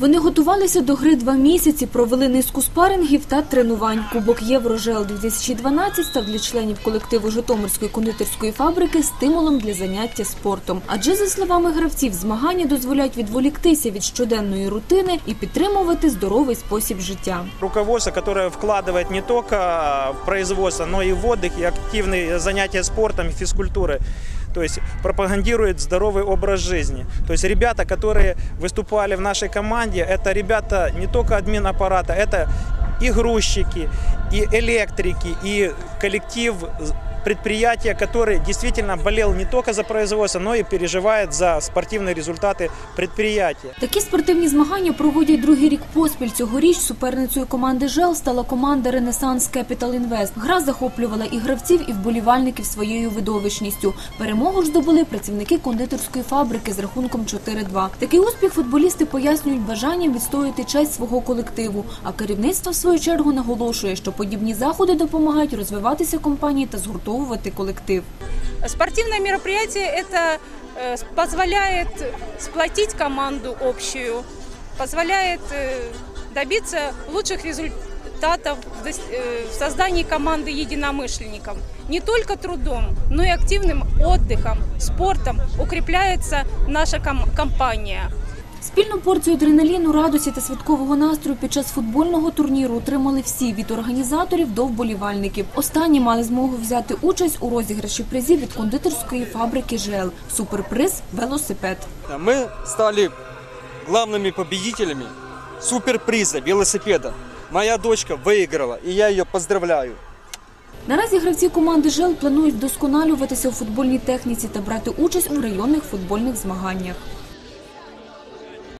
Вони готувалися до гри два місяці, провели низку спарингів та тренувань. Кубок Єврожел 2012 став для членів колективу Житомирської кондитерської фабрики стимулом для заняття спортом. Адже, за словами гравців, змагання дозволяють відволіктися від щоденної рутини і підтримувати здоровий спосіб життя. Руководство, которое вкладывает не только в производство, но и в отдых, и активные занятия спортом, и физкультурой. То есть пропагандирует здоровый образ жизни. То есть ребята, которые выступали в нашей команде, это ребята не только админ аппарата, это и грузчики, и электрики, и коллектив предприятия, который действительно болел не только за производство, но и переживает за спортивные результаты предприятия. Такі спортивні змагання проводять другий рік поспіль. Цьогоріч суперницею команди ЖЕЛ стала команда Ренесанс Кепітал Інвест. Гра захоплювала і гравців, і вболівальників своєю видовищністю. Перемогу ж здобули працівники кондитерської фабрики з рахунком 4-2. Такий успіх футболісти пояснюють бажанням відстояти честь свого колективу. А керівництво в свою чергу наголошує, що подібні заходи допомагають розвиватися компанії та згуртовувати колектив. Спортивное мероприятие это э, позволяет сплотить команду общую, позволяет э, добиться лучших результатов в э, создании команды единомышленников. Не только трудом, но и активным отдыхом, спортом укрепляется наша ком- компания. Спільну порцію адреналіну, радості та святкового настрою під час футбольного турніру отримали всі від організаторів до вболівальників. Останні мали змогу взяти участь у розіграші призів від кондитерської фабрики ЖЕЛ. Суперприз велосипед. Мы стали главными победителями суперприза велосипеда. Моя дочка выиграла, и я ее поздравляю. Наразі гравці команди ЖЕЛ планують вдосконалюватися у футбольній техніці та брати участь у районних футбольних змаганнях.